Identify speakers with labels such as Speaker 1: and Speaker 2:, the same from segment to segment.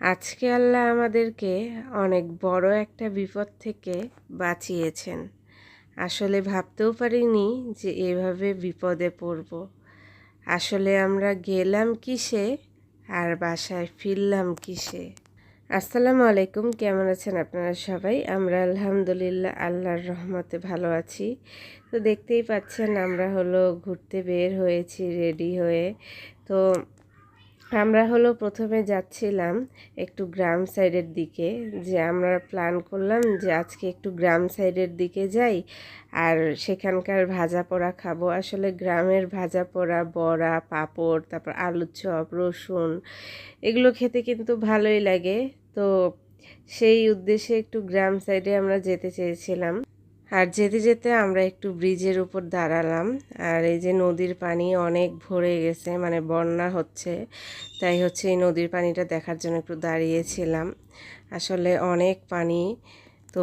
Speaker 1: আজকে আল্লাহ আমাদেরকে অনেক বড় একটা বিপদ থেকে বাঁচিয়েছেন। আসলে ভাবতেও পারিনি যে এভাবে বিপদে পড়ব। আসলে আমরা গেলাম কিসে আর বাসায় ফিরলাম কিসে? আসসালামু আলাইকুম, কেমন আছেন আপনারা সবাই? আমরা আলহামদুলিল্লাহ আল্লাহর রহমতে ভালো আছি। তো দেখতেই পাচ্ছেন আমরা হলো ঘুরতে বের হয়েছি, রেডি হয়ে। তো আমরা হলো প্রথমে যাচ্ছিলাম একটু গ্রাম সাইডের দিকে, যে আমরা প্ল্যান করলাম যে আজকে একটু গ্রাম সাইডের দিকে যাই আর সেখানকার ভাজা পোড়া খাব। আসলে গ্রামের ভাজা পোড়া, বড়া, পাঁপড়, তারপর আলুর চপ, রসুন এগুলো খেতে কিন্তু ভালোই লাগে। তো সেই উদ্দেশ্যে একটু গ্রাম সাইডে আমরা যেতে চেয়েছিলাম। আর যেতে যেতে আমরা একটু ব্রিজের উপর দাঁড়ালাম। আর এই যে নদীর পানি অনেক ভরে গেছে মানে বন্যা হচ্ছে, তাই হচ্ছে এই নদীর পানিটা দেখার জন্য একটু দাঁড়িয়েছিলাম। আসলে অনেক পানি, তো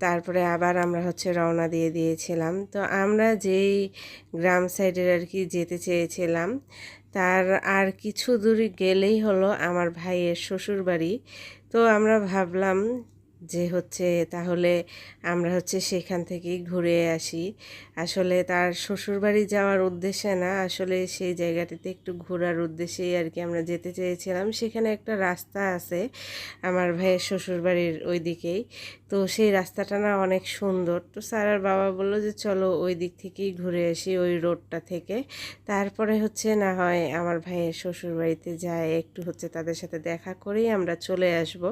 Speaker 1: তারপরে আবার আমরা হচ্ছে রওনা দিয়ে দিয়েছিলাম। তো আমরা যেই গ্রাম সাইডের আর কি যেতে চেয়েছিলাম, তার আর কিছু দূর গেলেই হলো আমার ভাইয়ের শ্বশুর বাড়ি তো আমরা ভাবলাম যে হচ্ছে তাহলে আমরা হচ্ছে সেখান থেকেই ঘুরে আসি। আসলে তার শ্বশুরবাড়ি যাওয়ার উদ্দেশ্যে না, আসলে সেই জায়গাটিতে একটু ঘোরার উদ্দেশ্যেই আর কি আমরা যেতে চেয়েছিলাম। সেখানে একটা রাস্তা আছে আমার ভাইয়ের শ্বশুরবাড়ির ওই দিকেই তো সেই রাস্তাটা না অনেক সুন্দর। তো স্যারের বাবা বলল যে, চলো ওই দিক থেকেই ঘুরে আসি, ওই রোডটা থেকে। তারপরে হচ্ছে না হয় আমার ভাইয়ের শ্বশুরবাড়িতে যায় একটু হচ্ছে তাদের সাথে দেখা করেই আমরা চলে আসব।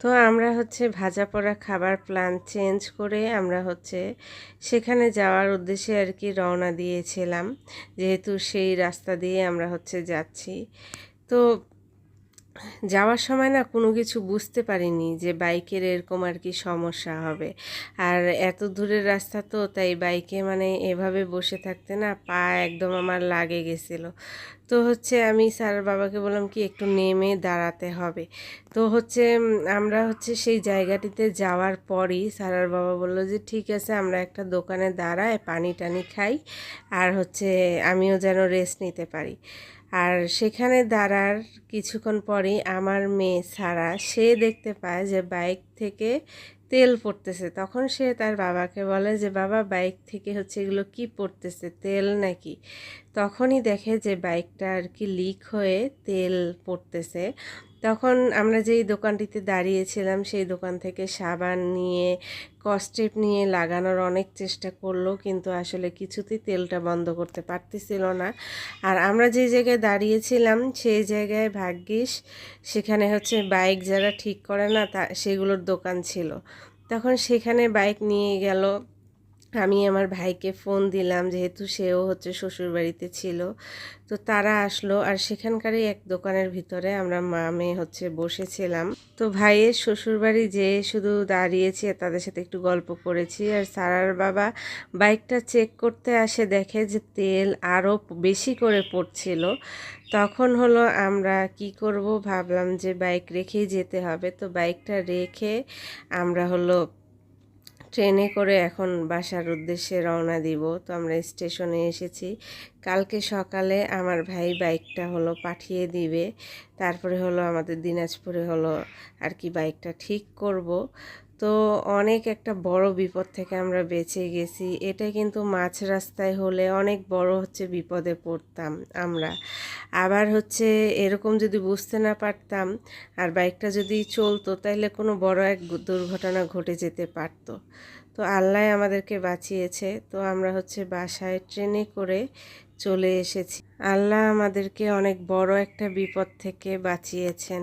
Speaker 1: তো আমরা হচ্ছে ভাজা পড়া খাবার প্ল্যান চেঞ্জ করে আমরা হচ্ছে সেখানে যাওয়ার উদ্দেশ্যে আর কি রওনা দিয়েছিলাম। যেহেতু সেই রাস্তা দিয়ে আমরা হচ্ছে যাচ্ছি। তো যাওয়ার সময় না কোনো কিছু বুঝতে পারিনি যে বাইকের এরকম আর কি সমস্যা হবে। আর এত দূরের রাস্তা তো, তাই বাইকে মানে এভাবে বসে থাকতে না পা একদম আমার লাগে গেছিল। তো হচ্ছে আমি স্যার বাবাকে বললাম কি একটু নেমে দাঁড়াতে হবে। তো হচ্ছে আমরা হচ্ছে সেই জায়গাটিতে যাওয়ার পরই স্যারার বাবা বলল যে ঠিক আছে, আমরা একটা দোকানে দাঁড়ায় পানি টানি খাই, আর হচ্ছে আমিও যেন রেস্ট নিতে পারি। আর সেখানে দাঁড়ার কিছুক্ষণ পরেই আমার মেয়ে সারা, সে দেখতে পায় যে বাইক থেকে তেল পড়তেছে। তখন সে তার বাবাকে বলে যে, বাবা, বাইক থেকে হচ্ছে এগুলো কি পড়তেছে? তেল নাকি? তখনই দেখে যে বাইকটা আর কি লিক হয়ে তেল পড়তেছে। তখন আমরা যেই দোকানটিতে দাঁড়িয়েছিলাম, সেই দোকান থেকে সাবান নিয়ে কস্টেপ নিয়ে লাগানোর অনেক চেষ্টা করল, কিন্তু আসলে কিছুতেই তেলটা বন্ধ করতে পারতেছিল না। আর আমরা যেই জায়গায় দাঁড়িয়েছিলাম, সেই জায়গায় ভাগ্যিস সেখানে হচ্ছে বাইক যারা ঠিক করে না, তা, সেগুলোর দোকান ছিল। তখন সেখানে বাইক নিয়ে গেল। আমি আমার ভাইকে ফোন দিলাম, যেহেতু সেও হচ্ছে শ্বশুরবাড়িতে ছিল। তো তারা আসলো আর সেখানকারই এক দোকানের ভিতরে আমরা মা মেয়ে হচ্ছে বসেছিলাম। তো ভাইয়ের শ্বশুরবাড়ি যে শুধু দাঁড়িয়েছি তাদের সাথে একটু গল্প করেছি আর সারার বাবা বাইকটা চেক করতে আসে দেখে যে তেল আরও বেশি করে পড়ছিল। তখন হলো আমরা কি করব ভাবলাম যে বাইক রেখেই যেতে হবে। তো বাইকটা রেখে আমরা হলো ট্রেনে করে এখন বাসার উদ্দেশ্যে রওনা দিব। তো আমরা স্টেশনে এসেছি। কালকে সকালে আমার ভাই বাইকটা হলো পাঠিয়ে দিবে। তারপরে হলো আমাদের দিনাজপুরে হলো আর কি বাইকটা ঠিক করব। তো অনেক একটা বড় বিপদ থেকে আমরা বেঁচে গেছি। এটা কিন্তু মাছ রাস্তায় হলে অনেক বড় হচ্ছে বিপদে পড়তাম আমরা। আবার হচ্ছে এরকম যদি বুঝতে না পারতাম আর বাইকটা যদি চলতো তাহলে কোনো বড় এক দুর্ঘটনা ঘটে যেতে পারতো। তো আল্লাহ আমাদেরকে বাঁচিয়েছে। তো আমরা হচ্ছে বাসায় ট্রেনে করে চলে এসেছি। আল্লাহ আমাদেরকে অনেক বড় একটা বিপদ থেকে বাঁচিয়েছেন।